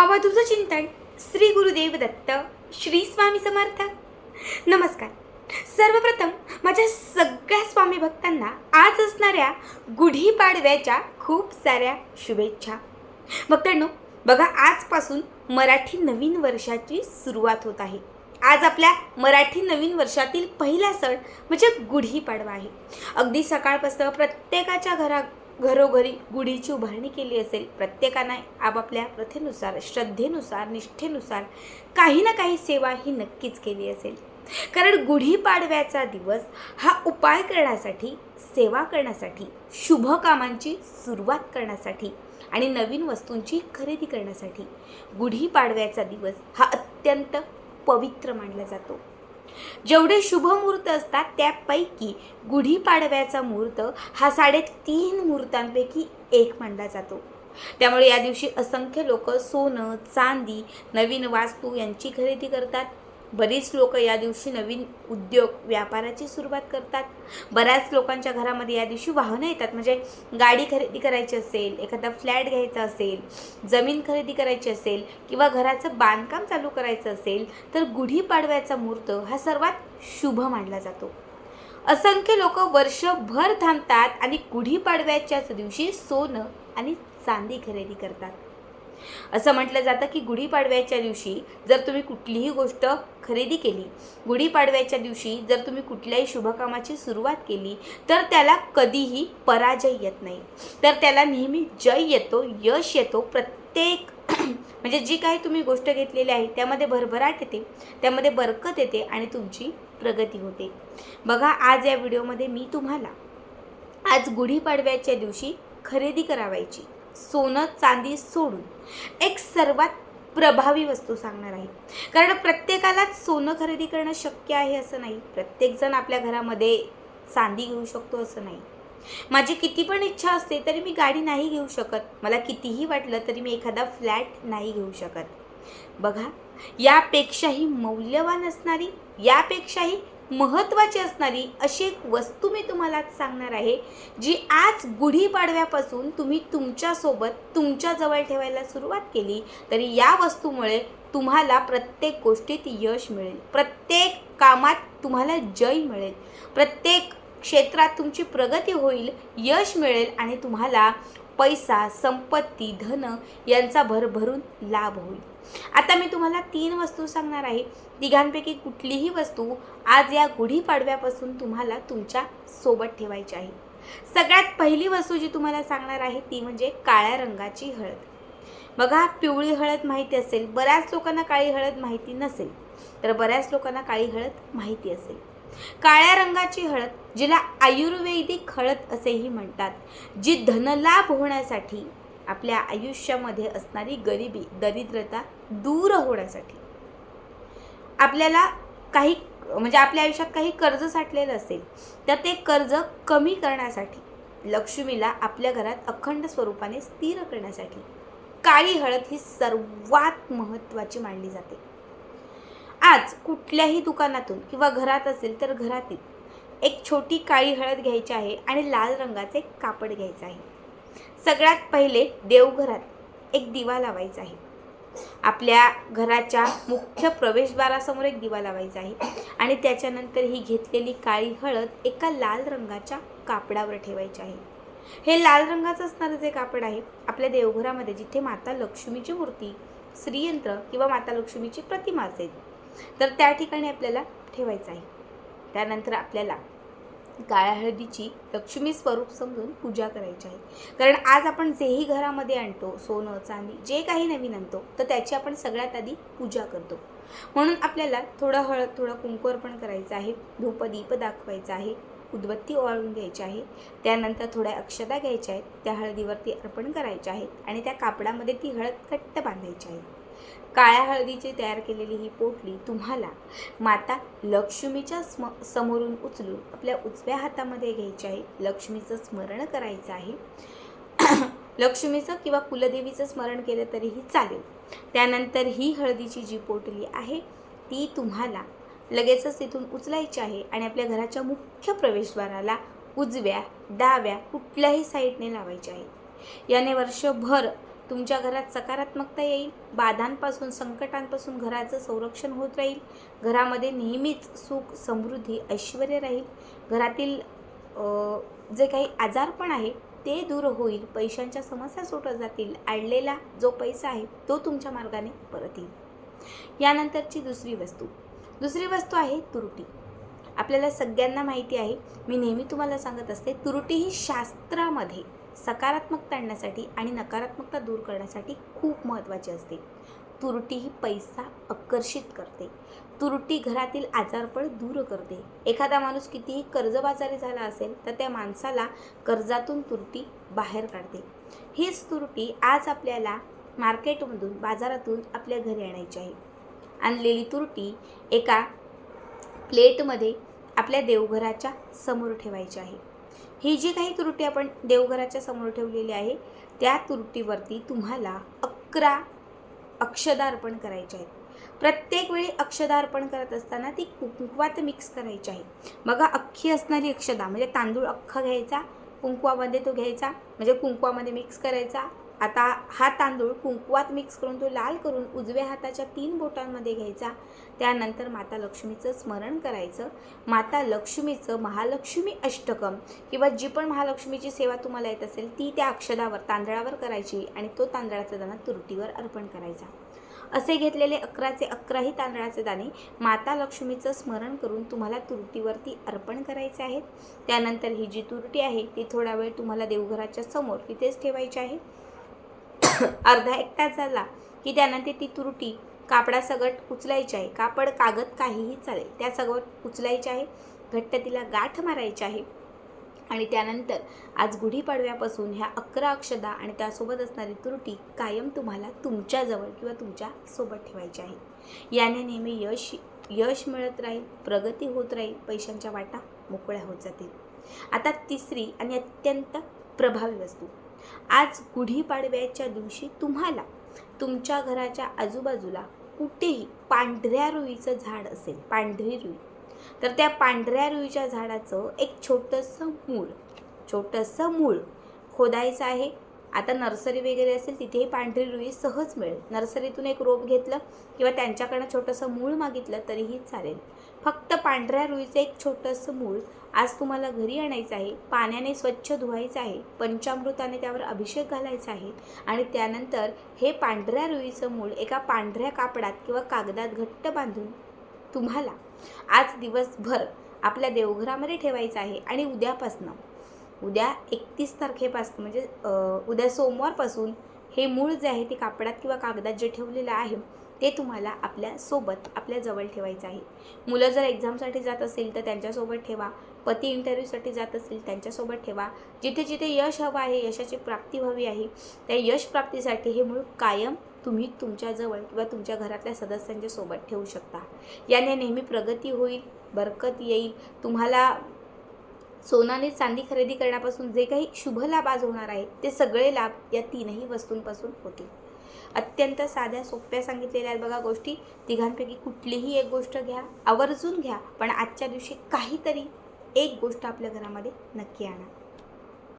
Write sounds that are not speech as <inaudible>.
अवधूत चिंतन श्री गुरुदेव दत्त श्री स्वामी समर्थ. नमस्कार. सर्वप्रथम माझ्या सगळ्या स्वामी भक्तांना आज असणाऱ्या गुढीपाडव्याच्या खूप साऱ्या शुभेच्छा. भक्तांनो बघा आजपासून मराठी नवीन वर्षाची सुरुवात होत आहे. आज आपल्या मराठी नवीन वर्षातील पहिला सण म्हणजे गुढीपाडवा आहे. अगदी सकाळपासून प्रत्येकाच्या घरा घरोघरी गुढीची उभारणी केली असेल. प्रत्येकाने आपापल्या प्रथेनुसार श्रद्धेनुसार निष्ठेनुसार काही ना काही सेवा ही नक्कीच केली असेल. कारण गुढीपाडव्याचा दिवस हा उपाय करण्यासाठी सेवा करण्यासाठी शुभ कामांची सुरुवात करण्यासाठी आणि नवीन वस्तूंची खरेदी करण्यासाठी गुढीपाडव्याचा दिवस हा अत्यंत पवित्र मानला जातो. जेवढे शुभ मुहूर्त असतात त्यापैकी गुढीपाडव्याचा मुहूर्त हा साडेतीन मुहूर्तांपैकी एक मानला जातो. त्यामुळे या दिवशी असंख्य लोक सोनं चांदी नवीन वास्तू यांची खरेदी करतात. बरीच लोक या दिवशी नवीन उद्योग व्यापाराची सुरुवात करतात. बऱ्याच लोकांच्या घरामध्ये या दिवशी वाहनं येतात. म्हणजे गाडी खरेदी करायची असेल एखादा फ्लॅट घ्यायचा असेल जमीन खरेदी करायची असेल किंवा घराचं बांधकाम चालू करायचं असेल तर गुढीपाडव्याचा मुहूर्त हा सर्वात शुभ मानला जातो. असंख्य लोक वर्षभर थांबतात आणि गुढीपाडव्याच्याच दिवशी सोनं आणि चांदी खरेदी करतात. असं म्हटलं जातं की गुढीपाडव्याच्या दिवशी जर तुम्ही कुठलीही गोष्ट खरेदी केली गुढीपाडव्याच्या दिवशी जर तुम्ही कुठल्याही शुभकामाची सुरुवात केली तर त्याला कधीही पराजय येत नाही. तर त्याला नेहमी जय येतो यश येतो प्रत्येक <clears throat> म्हणजे जी काही तुम्ही गोष्ट घेतलेली आहे त्यामध्ये भरभराट येते त्यामध्ये बरकत येते आणि तुमची प्रगती होते. बघा आज या व्हिडिओमध्ये मी तुम्हाला आज गुढीपाडव्याच्या दिवशी खरेदी करावायची. सोनं चांदी सोडून एक सर्वात प्रभावी वस्तू सांगणार आहे. कारण प्रत्येकालाच सोनं खरेदी करणं शक्य आहे असं नाही. प्रत्येकजण आपल्या घरामध्ये चांदी घेऊ शकतो असं नाही. माझी किती पण इच्छा असते तरी मी गाडी नाही घेऊ शकत. मला कितीही वाटलं तरी मी एखादा फ्लॅट नाही घेऊ शकत. बघा यापेक्षाही मौल्यवान असणारी यापेक्षाही महत्त्वाची असणारी अशी एक वस्तू मी तुम्हाला सांगणार आहे जी आज गुढीपाडव्यापासून तुम्ही तुमच्यासोबत तुमच्याजवळ ठेवायला सुरुवात केली तरी या वस्तूमुळे तुम्हाला प्रत्येक गोष्टीत यश मिळेल. प्रत्येक कामात तुम्हाला जय मिळेल. प्रत्येक क्षेत्रात तुमची प्रगती होईल यश मिळेल आणि तुम्हाला पैसा संपत्ती धन यांचा भरभरून लाभ होईल. आता मी तुम्हाला तीन वस्तू सांगणार आहे. तिघांपैकी कुठलीही वस्तू आज या गुढीपाडव्यापासून तुम्हाला तुमच्यासोबत ठेवायची आहे. सगळ्यात पहिली वस्तू जी तुम्हाला सांगणार आहे ती म्हणजे काळ्या रंगाची हळद. बघा पिवळी हळद माहिती असेल. बऱ्याच लोकांना काळी हळद माहिती नसेल. तर बऱ्याच लोकांना काळी हळद माहिती असेल. काळ्या रंगाची हळद जिला आयुर्वेदिक हळद असेही म्हणतात जी धनलाभ होण्यासाठी आपल्या आयुष्यामध्ये असणारी गरिबी दरिद्रता दूर होण्यासाठी. आपल्याला काही म्हणजे आपल्या आयुष्यात काही कर्ज साठलेलं असेल तर ते कर्ज कमी करण्यासाठी लक्ष्मीला आपल्या घरात अखंड स्वरूपाने स्थिर करण्यासाठी काळी हळद ही सर्वात महत्त्वाची मानली जाते. आज कुठल्याही दुकानातून किंवा घरात असेल तर घरातील एक छोटी काळी हळद घ्यायची आहे आणि लाल रंगाचे कापड घ्यायचं आहे. सगळ्यात पहिले देवघरात एक दिवा लावायचा आहे. आपल्या घराच्या मुख्य प्रवेशद्वारासमोर एक दिवा लावायचा आहे आणि त्याच्यानंतर ही घेतलेली काळी हळद एका लाल रंगाच्या कापडावर ठेवायची आहे. हे लाल रंगाचं असणारं जे कापड आहे आपल्या देवघरामध्ये जिथे माता लक्ष्मीची मूर्ती श्रीयंत्र किंवा माता लक्ष्मीची प्रतिमा असेल तर त्या ठिकाणी आपल्याला ठेवायचं आहे. त्यानंतर आपल्याला काळ्या हळदीची लक्ष्मी स्वरूप समजून पूजा करायची आहे. कारण आज आपण जेही घरामध्ये आणतो सोनं चांदी जे काही नवीन आणतो तर त्याची आपण सगळ्यात आधी पूजा करतो. म्हणून आपल्याला थोडं हळद थोडं कुंकू अर्पण करायचं आहे धूपदीप दाखवायचं आहे उदबत्ती ओवाळून घ्यायची आहे त्यानंतर थोड्या अक्षता घ्यायच्या आहेत त्या हळदीवरती अर्पण करायच्या आहेत आणि त्या कापडामध्ये ती हळद घट्ट बांधायची आहे. काळ्या हळदीची तयार केलेली ही पोटली तुम्हाला माता लक्ष्मीच्या स्म समोरून उचलून आपल्या उजव्या हातामध्ये घ्यायची आहे. लक्ष्मीचं स्मरण करायचं आहे. <clears throat> लक्ष्मीचं किंवा कुलदेवीचं स्मरण केलं तरीही चालेल. त्यानंतर ही हळदीची जी पोटली आहे ती तुम्हाला लगेचच तिथून उचलायची आहे आणि आपल्या घराच्या मुख्य प्रवेशद्वाराला उजव्या डाव्या कुठल्याही साईडने लावायची आहे. याने वर्षभर तुमच्या घरात सकारात्मकता येईल बाधांपासून संकटांपासून घराचं संरक्षण होत राहील. घरामध्ये नेहमीच सुख समृद्धी ऐश्वर राहील. घरातील जे काही आजारपण आहे ते दूर होईल. पैशांच्या समस्या सुटत जातील. अडलेला जो पैसा आहे तो तुमच्या मार्गाने परत येईल. यानंतरची दुसरी वस्तू. दुसरी वस्तू आहे तुरटी. आपल्याला सगळ्यांना माहिती आहे मी नेहमी तुम्हाला सांगत असते तुरटी ही शास्त्रामध्ये सकारात्मक आणण्यासाठी आणि नकारात्मकता दूर करण्यासाठी खूप महत्त्वाची असते. तुरटी ही पैसा आकर्षित करते. तुरटी घरातील आजारपण दूर करते. एखादा माणूस कितीही कर्जबाजारी झाला असेल तर त्या माणसाला कर्जातून तुरटी बाहेर काढते. हीच तुरटी आज आपल्याला मार्केटमधून बाजारातून आपल्या घरी आणायची आहे. आणलेली तुरटी एका प्लेटमध्ये आपल्या देवघराच्या समोर ठेवायची आहे. ही जी काही तुरटी आपण देवघराच्या समोर ठेवलेली आहे त्या तुरटीवरती तुम्हाला अकरा अक्षदार्पण करायचे आहेत. प्रत्येक वेळी अक्षदार्पण करत असताना ती कुंकवात मिक्स करायची आहे. मग अख्खी असणारी अक्षदा म्हणजे तांदूळ अख्खा घ्यायचा कुंकवामध्ये तो घ्यायचा म्हणजे कुंकवामध्ये मिक्स करायचा आता हा तांदूळ कुंकवात मिक्स करून तो लाल करून उजव्या हाताच्या तीन बोटांमध्ये घ्यायचा. त्यानंतर माता लक्ष्मीचं स्मरण करायचं. माता लक्ष्मीचं महालक्ष्मी अष्टकम किंवा जी पण महालक्ष्मीची सेवा तुम्हाला येत असेल ती त्या अक्षदावर तांदळावर करायची आणि तो तांदळाचा दाणा तुरटीवर अर्पण करायचा. असे घेतलेले अकराचे अकराही तांदळाचे दाणे माता लक्ष्मीचं स्मरण करून तुम्हाला तुरटीवरती अर्पण करायचे आहेत. त्यानंतर ही जी तुरटी आहे ती थोडा वेळ तुम्हाला देवघराच्या समोर तिथेच ठेवायची आहे. <laughs> अर्धा एक तास झाला की त्यानंतर ती तुरटी कापडा सगट उचलायची आहे. कापड कागद काहीही चालेल. त्या सगळं उचलायची आहे. घट्ट तिला गाठ मारायची आहे. आणि त्यानंतर आज गुढीपाडव्यापासून ह्या अकरा अक्षदा आणि त्यासोबत असणारी त्रुटी कायम तुम्हाला तुमच्याजवळ किंवा तुमच्यासोबत ठेवायची आहे. याने नेहमी यश यश मिळत राहील प्रगती होत राहील पैशांच्या वाटा मोकळ्या होत जातील. आता तिसरी आणि अत्यंत प्रभावी वस्तू. आज गुढीपाडव्याच्या दिवशी तुम्हाला तुमच्या घराच्या आजूबाजूला कुठेही पांढऱ्या रुईचं झाड असेल पांढरी रुई. तर त्या पांढऱ्या रुईच्या झाडाचं एक छोटंसं मूळ छोटंसं मूळ खोदायचं आहे. आता नर्सरी वगैरे असेल तिथेही पांढरी रुई सहज मिळेल. नर्सरीतून एक रोप घेतलं किंवा त्यांच्याकडनं छोटंसं मूळ मागितलं तरीही चालेल. फक्त पांढऱ्या रुईचं एक छोटंसं मूळ आज तुम्हाला घरी आणायचं आहे. पाण्याने स्वच्छ धुवायचं आहे. पंचामृताने त्यावर अभिषेक घालायचा आहे. आणि त्यानंतर हे पांढऱ्या रुईचं मूळ एका पांढऱ्या कापडात किंवा कागदात घट्ट बांधून तुम्हाला आज दिवसभर आपल्या देवघरामध्ये ठेवायचं आहे. आणि उद्यापासनं उद्या एकतीस तारखेपासून म्हणजे उद्या सोमवारपासून हे मूळ जे आहे ते कापडात किंवा कागदात जे ठेवलेलं आहे ते तुम्हाला आपल्यासोबत आपल्या जवळ ठेवायचं आहे. मुलं जर एक्झामसाठी जात असेल तर त्यांच्यासोबत ठेवा. पती इंटरव्ह्यूसाठी जात असेल त्यांच्यासोबत ठेवा. जिथे जिथे यश हवं आहे यशाची प्राप्ती व्हावी आहे त्या यश प्राप्तीसाठी हे मूळ कायम तुम्ही तुमच्याजवळ किंवा तुमच्या घरातल्या सदस्यांच्या सोबत ठेवू शकता. याने नेहमी प्रगती होईल बरकत येईल. तुम्हाला सोनाने चांदी खरेदी करण्यापासून जे काही शुभ लाभ आज होणार आहेत ते सगळे लाभ या तीनही वस्तूंपासून होतील. अत्यंत साध्या सोप्या सांगितलेल्या आहेत बघा गोष्टी. तिघांपैकी कुठलीही एक गोष्ट घ्या आवर्जून घ्या पण आजच्या दिवशी काहीतरी एक गोष्ट आपल्या घरामध्ये नक्की आणा.